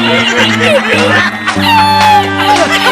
Oh, my God.